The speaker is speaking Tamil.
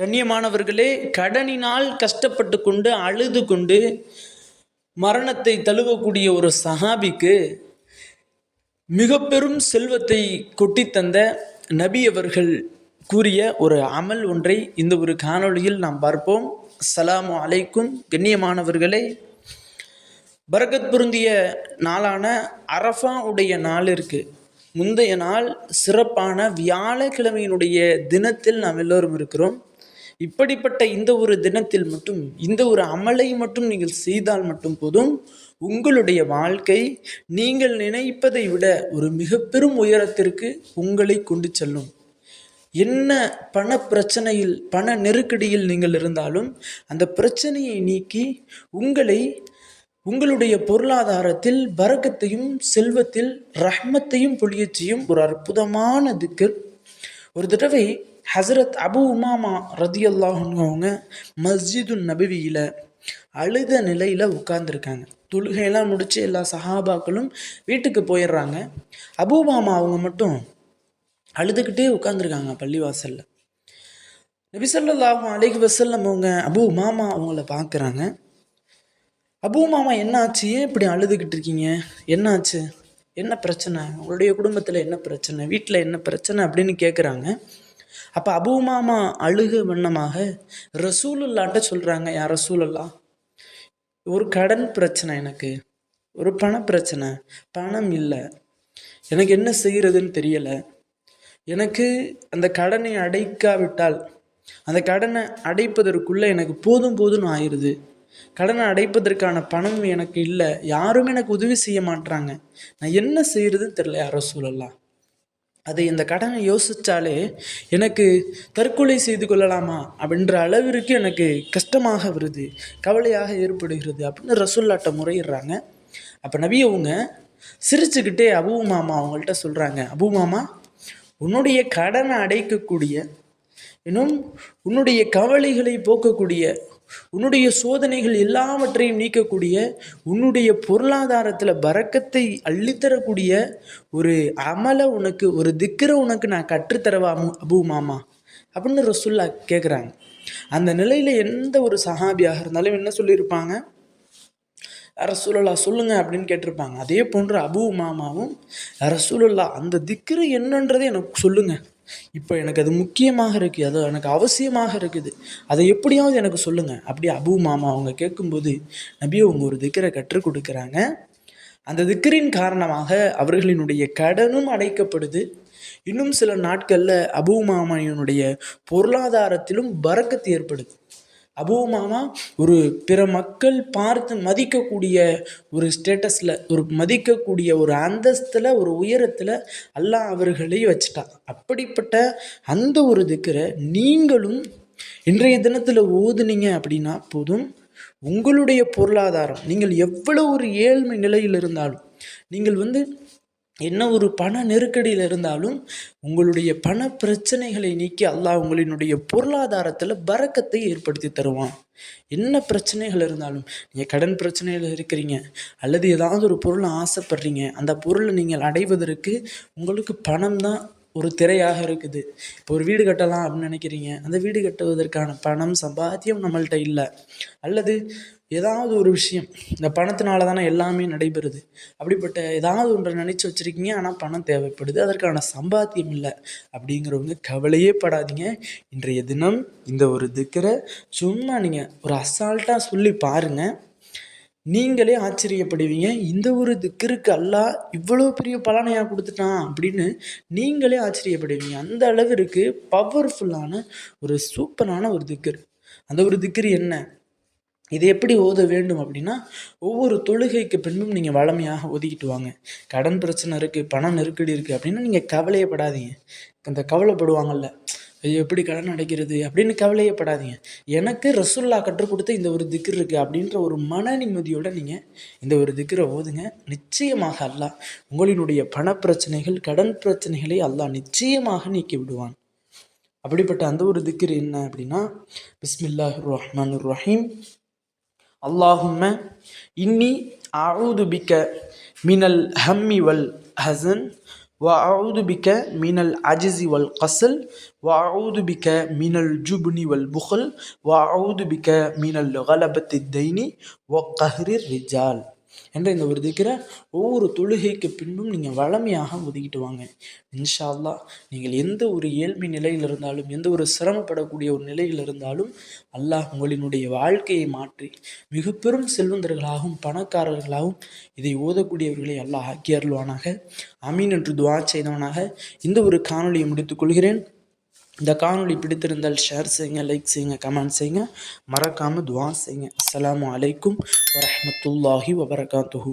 கண்ணியமானவர்களே கடனினால் கஷ்டப்பட்டு கொண்டு அழுது கொண்டு மரணத்தை தழுவக்கூடிய ஒரு சஹாபிக்கு மிக பெரும் செல்வத்தை கொட்டி தந்த நபி அவர்கள் கூறிய ஒரு அமல் ஒன்றை இந்த ஒரு காணொளியில் நாம் பார்ப்போம். அஸ்ஸலாமு அலைக்கும். கண்ணியமானவர்களே பரகத் பொருந்திய நாளான அரஃபா உடைய நாளிற்கு முந்தைய நாள் சிறப்பான வியாழக்கிழமையினுடைய தினத்தில் நாம் எல்லோரும் இருக்கிறோம். இப்படிப்பட்ட இந்த ஒரு தினத்தில் மட்டும் இந்த ஒரு அமலை மட்டும் நீங்கள் செய்தால் மட்டும் போதும். உங்களுடைய வாழ்க்கை நீங்கள் நினைப்பதை விட ஒரு மிக பெரும் உயரத்திற்கு உங்களை கொண்டு செல்லும். என்ன பண பிரச்சனையில் பண நெருக்கடியில் நீங்கள் இருந்தாலும் அந்த பிரச்சனையை நீக்கி உங்களை உங்களுடைய பொருளாதாரத்தில் பரக்கத்தையும் செல்வத்தில் ரஹ்மத்தையும் பொழிய செய்யும் ஒரு அற்புதமான திக்கு. ஒரு தடவை ஹசரத் அபு உமாமா ரதியல்லாஹங்க மஸ்ஜிது நபவியில் அழுத நிலையில் உட்கார்ந்துருக்காங்க. தொழுகையெல்லாம் முடித்து எல்லா சஹாபாக்களும் வீட்டுக்கு போயிடுறாங்க. அபு உமாமா அவங்க மட்டும் அழுதுகிட்டே உட்காந்துருக்காங்க பள்ளிவாசலில். நபிசல்லாஹு அலைஹி வசல்லம் அவங்க அபு மாமா அவங்கள பார்க்குறாங்க அபு மாமா என்னாச்சு? ஏன் இப்படி அழுதுகிட்டு இருக்கீங்க? என்னாச்சு? என்ன பிரச்சனை? உங்களுடைய குடும்பத்தில் என்ன பிரச்சனை? வீட்டில் என்ன பிரச்சனை அப்படின்னு கேட்குறாங்க அப்போ அபூமாமா அழுக வண்ணமாக ரசூலுல்லாட்ட சொல்கிறாங்க யார் ரசூலுல்லா ஒரு கடன் பிரச்சனை எனக்கு ஒரு பண பிரச்சனை பணம் இல்லை எனக்கு என்ன செய்கிறதுன்னு தெரியலை எனக்கு அந்த கடனை அடைக்காவிட்டால் அந்த கடனை அடைப்பதற்குள்ளே எனக்கு போதும் போதும்னு ஆயிடுது கடனை அடைப்பதற்கான பணம் எனக்கு இல்லை யாரும் எனக்கு உதவி செய்ய மாட்றாங்க நான் என்ன செய்கிறதுன்னு தெரியல யாரோ சூழலாம் அதை இந்த கடனை யோசித்தாலே எனக்கு தற்கொலை செய்து கொள்ளலாமா அப்படின்ற அளவிற்கு எனக்கு கஷ்டமாக வருது கவலையாக ஏற்படுகிறது அப்படின்னு ரசூல்லாட்ட முறையிடுறாங்க. அப்போ நபி அவங்க சிரிச்சுக்கிட்டே அபு மாமா அவங்கள்ட்ட சொல்கிறாங்க அபு மாமா உன்னுடைய கடனை அடைக்கக்கூடிய இன்னும் உன்னுடைய கவலைகளை போக்கக்கூடிய உன்னுடைய சோதனைகள் எல்லாவற்றையும் நீக்கக்கூடிய உன்னுடைய பொருளாதாரத்தில் பறக்கத்தை அள்ளித்தரக்கூடிய ஒரு அமலை உனக்கு ஒரு திக்கரை உனக்கு நான் கற்றுத்தரவா அமு அபு மாமா? அப்படின்னு ரசுல்லா கேட்குறாங்க அந்த நிலையில் எந்த ஒரு சஹாபியாக இருந்தாலும் என்ன சொல்லியிருப்பாங்க? ரசூலுல்லா சொல்லுங்க அப்படின்னு கேட்டிருப்பாங்க. அதே போன்று அபு மாமாவும் ரசூலுல்லா அந்த திக்ரு என்னன்றதை எனக்கு சொல்லுங்க. இப்போ எனக்கு அது முக்கியமாக இருக்குது அது எனக்கு அவசியமாக இருக்குது. அதை எப்படியாவது எனக்கு சொல்லுங்கள் அப்படி அபு மாமா அவங்க கேட்கும்போது நபி அவங்க ஒரு திக்கரை கற்றுக் கொடுக்குறாங்க. அந்த திக்கரின் காரணமாக அவர்களினுடைய கடனும் அடைக்கப்படுது. இன்னும் சில நாட்களில் அபு மாமாயினுடைய பொருளாதாரத்திலும் பறக்கத்து ஏற்படுது. அபு மாமா ஒரு பிற மக்கள் பார்த்து மதிக்கக்கூடிய ஒரு ஸ்டேட்டஸில் ஒரு மதிக்கக்கூடிய ஒரு அந்தஸ்தில் ஒரு உயரத்தில் அல்லாஹ் அவர்களை வச்சுட்டான். அப்படிப்பட்ட அந்த ஒரு திக்கரை நீங்களும் இன்றைய தினத்தில் ஓதுனீங்க அப்படின்னா போதும். உங்களுடைய பொருளாதாரம் நீங்கள் எவ்வளோ ஒரு ஏழ்மை நிலையில் இருந்தாலும் நீங்கள் வந்து என்ன ஒரு பண நெருக்கடியில் இருந்தாலும் உங்களுடைய பண பிரச்சனைகளை நீக்கி அல்லாஹ் உங்களினுடைய பொருளாதாரத்தில் பறக்கத்தை ஏற்படுத்தி தருவான். என்ன பிரச்சனைகள் இருந்தாலும் நீங்கள் கடன் பிரச்சனையில் இருக்கிறீங்க அல்லது ஏதாவது ஒரு பொருளை ஆசைப்படுறீங்க அந்த பொருளை நீங்கள் அடைவதற்கு உங்களுக்கு பணம் தான் ஒரு திரையாக இருக்குது. இப்போ ஒரு வீடு கட்டலாம் அப்படின்னு நினைக்கிறீங்க அந்த வீடு கட்டுவதற்கான பணம் சம்பாத்தியம் நம்மள்கிட்ட இல்லை. அல்லது ஏதாவது ஒரு விஷயம். இந்த பணத்தினால தானே எல்லாமே நடைபெறுது. அப்படிப்பட்ட ஏதாவது ஒன்றை நினச்சி வச்சுருக்கீங்க ஆனால் பணம் தேவைப்படுது. அதற்கான சம்பாத்தியம் இல்லை. அப்படிங்கிறவங்க கவலையே படாதீங்க. இன்றைய தினம் இந்த ஒரு திக்கரை சும்மா நீங்கள் ஒரு அசால்ட்டாக சொல்லி பாருங்கள் நீங்களே ஆச்சரியப்படுவீங்க. இந்த ஒரு திக்கருக்கு அல்லா இவ்வளோ பெரிய பலனையாக கொடுத்துட்டான் அப்படின்னு நீங்களே ஆச்சரியப்படுவீங்க. அந்த அளவிற்கு பவர்ஃபுல்லான ஒரு சூப்பரான ஒரு திக்கர். அந்த ஒரு திக்கர் என்ன? இதை எப்படி ஓத வேண்டும் அப்படின்னா ஒவ்வொரு தொழுகைக்கு பின்பும் நீங்கள் வளமையாக ஒதுக்கிட்டு வாங்க. கடன் பிரச்சனை இருக்குது பணம் நெருக்கடி இருக்குது அப்படின்னா நீங்கள் கவலையப்படாதீங்க. இந்த கவலைப்படுவாங்கல்ல ஐயோ எப்படி கடன் அடைக்கிறது அப்படின்னு கவலையப்படாதீங்க. எனக்கு ரசுல்லா கற்றுக் கொடுத்த இந்த ஒரு திக்ர் இருக்குது அப்படின்ற ஒரு மன நிம்மதியோடு நீங்கள் இந்த ஒரு திக்ரை ஓதுங்க. நிச்சயமாக அல்லாஹ் உங்களினுடைய பண பிரச்சனைகள் கடன் பிரச்சனைகளை அல்லாஹ் நிச்சயமாக நீக்கி விடுவான். அப்படிப்பட்ட அந்த ஒரு திக்ர் என்ன அப்படின்னா பிஸ்மில்லாஹ் ரஹ்மான் ரஹீம். அல்லாஹும்ம இன்னி அவுது பிக்க மினல் ஹம்மி வல் ஹசன் வ அவுது பிக்க மினல் அஜிசி வல் கசல் வ அவுது பிக்க மினல் ஜுப்னி வல் புகல் வ அவுது பிக்க மினல் கலபத்தி தைனி ஒ கஹ்ரி ரிஜால் என்ற இந்த ஒரு திக்கிற ஒவ்வொரு தொழுகைக்கு பின்பும் நீங்கள் வளமையாக ஒதுக்கிட்டு வாங்க. இன்ஷா அல்லா நீங்கள் எந்த ஒரு ஏழ்மை நிலையில் இருந்தாலும் எந்த ஒரு சிரமப்படக்கூடிய ஒரு நிலையில் இருந்தாலும் அல்லாஹ் உங்களினுடைய வாழ்க்கையை மாற்றி மிக பெரும் செல்வந்தர்களாகவும் பணக்காரர்களாகவும் இதை ஓதக்கூடியவர்களை அல்லாஹ் ஆக்கி அருள்வானாக. அமீன் என்று துவா செய்தவனாக இந்த ஒரு காணொலியை முடித்துக் கொள்கிறேன். இந்த காணொளி பிடித்திருந்தால் ஷேர் செய்யுங்க லைக் செய்யுங்க கமெண்ட் செய்யுங்க. மறக்காமல் துவா செய்யுங்க. அஸ்லாம் அலைக்கும் வரமத்துல்லாஹி வபரகாத்துஹூ